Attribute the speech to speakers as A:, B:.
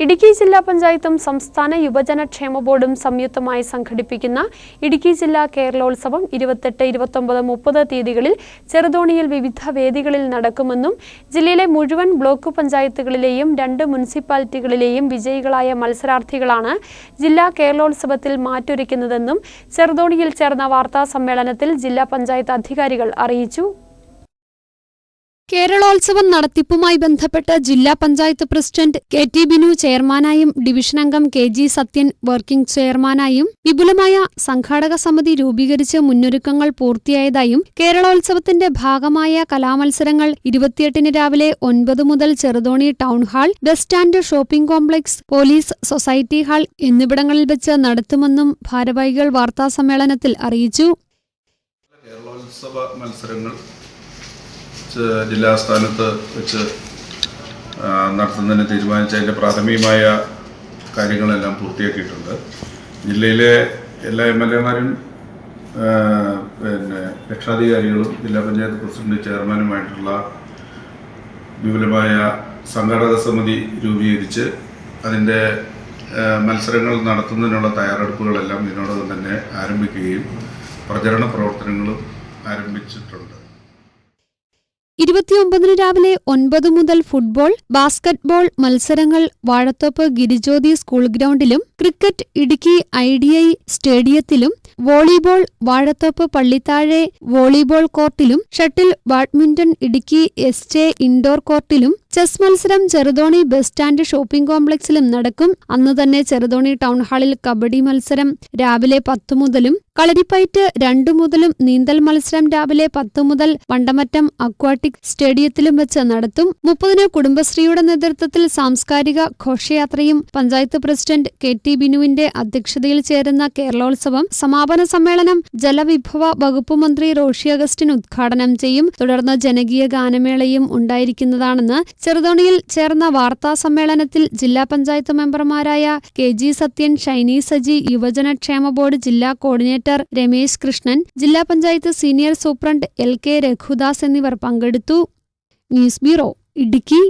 A: ഇടുക്കി ജില്ലാ പഞ്ചായത്തും സംസ്ഥാന യുവജന ക്ഷേമ ബോർഡും സംയുക്തമായി സംഘടിപ്പിക്കുന്ന ഇടുക്കി ജില്ലാ കേരളോത്സവം ഇരുപത്തെട്ട് ഇരുപത്തൊമ്പത് മുപ്പത് തീയതികളിൽ ചെറുതോണിയിൽ വിവിധ വേദികളിൽ നടക്കുമെന്നും ജില്ലയിലെ മുഴുവൻ ബ്ലോക്ക് പഞ്ചായത്തുകളിലെയും രണ്ട് മുനിസിപ്പാലിറ്റികളിലെയും വിജയികളായ മത്സരാർത്ഥികളാണ് ജില്ലാ കേരളോത്സവത്തിൽ മാറ്റൊരുക്കുന്നതെന്നും ചെറുതോണിയിൽ ചേർന്ന വാർത്താ സമ്മേളനത്തിൽ ജില്ലാ പഞ്ചായത്ത് അധികാരികൾ അറിയിച്ചു. കേരളോത്സവം നടത്തിപ്പുമായി ബന്ധപ്പെട്ട് ജില്ലാ panchayat president K T Binu ചെയർമാനായും division അംഗം കെ ജി സത്യൻ വർക്കിംഗ് ചെയർമാനായും വിപുലമായ സംഘാടക സമിതി രൂപീകരിച്ച് മുന്നൊരുക്കങ്ങൾ പൂർത്തിയായതായും കേരളോത്സവത്തിന്റെ ഭാഗമായ കലാമത്സരങ്ങൾ ഇരുപത്തിയെട്ടിന് രാവിലെ ഒൻപത് മുതൽ Cheruthoni town hall bus stand shopping complex police society hall എന്നിവിടങ്ങളിൽ വെച്ച് നടത്തുമെന്നും ഭാരവാഹികൾ വാർത്താസമ്മേളനത്തിൽ അറിയിച്ചു.
B: ജില്ലാസ്ഥാനത്ത് വെച്ച് നടത്തുന്നതിന് തീരുമാനിച്ച അതിന്റെ പ്രാഥമികമായ കാര്യങ്ങളെല്ലാം പൂർത്തിയാക്കിയിട്ടുണ്ട്. ജില്ലയിലെ എല്ലാ എം എൽ എമാരും പിന്നെ രക്ഷാധികാരികളും ജില്ലാ പഞ്ചായത്ത് പ്രസിഡന്റ് ചെയർമാനുമായിട്ടുള്ള വിപുലമായ സംഘാടക സമിതി രൂപീകരിച്ച് അതിന്റെ മത്സരങ്ങൾ നടത്തുന്നതിനുള്ള തയ്യാറെടുപ്പുകളെല്ലാം ഇതിനോടകം തന്നെ ആരംഭിക്കുകയും പ്രചരണ പ്രവർത്തനങ്ങളും ആരംഭിച്ചിട്ടുണ്ട്.
A: ഇരുപത്തിയൊമ്പതിന് രാവിലെ ഒൻപത് മുതൽ ഫുട്ബോൾ ബാസ്കറ്റ്ബോൾ മത്സരങ്ങൾ Vazhathope Girijyothi school ഗ്രൗണ്ടിലും cricket Idukki I D I സ്റ്റേഡിയത്തിലും volleyball Vazhathope Pallithazhe volleyball കോർട്ടിലും shuttle badminton Idukki S J indoor കോർട്ടിലും chess മത്സരം ചെറുതോണി ബസ് സ്റ്റാൻഡ് ഷോപ്പിംഗ് കോംപ്ലക്സിലും നടക്കും. അന്ന് തന്നെ ചെറുതോണി ടൗൺ ഹാളിൽ കബഡി മത്സരം രാവിലെ പത്തു മുതലും കളരിപ്പയറ്റ് രണ്ടു മുതലും നീന്തൽ മത്സരം രാവിലെ പത്ത് മുതൽ വണ്ടമറ്റം അക്വാട്ടിക് സ്റ്റേഡിയത്തിലും വെച്ച് നടത്തും. മുപ്പതിന് കുടുംബശ്രീയുടെ നേതൃത്വത്തിൽ സാംസ്കാരിക ഘോഷയാത്രയും പഞ്ചായത്ത് പ്രസിഡന്റ് കെ ടി ബിനുവിന്റെ അധ്യക്ഷതയിൽ ചേരുന്ന കേരളോത്സവം സമാപന സമ്മേളനം ജലവിഭവ വകുപ്പ് മന്ത്രി റോഷി അഗസ്റ്റിൻ ഉദ്ഘാടനം ചെയ്യും. തുടർന്ന് ജനകീയ ഗാനമേളയും ഉണ്ടായിരിക്കുന്നതാണെന്ന് ചെറുതോണിയിൽ ചേർന്ന വാർത്താ സമ്മേളനത്തിൽ ജില്ലാ പഞ്ചായത്ത് മെമ്പർമാരായ കെ ജി സത്യൻ ഷൈനി സജി യുവജനക്ഷേമ ബോർഡ് ജില്ലാ കോർഡിനേറ്റർ രമേശ് കൃഷ്ണൻ ജില്ലാ panchayat senior superintendent L K Raghudas എന്നിവർ പങ്കെടുത്തു ന്യൂസ് ബ്യൂറോ ഇടുക്കി.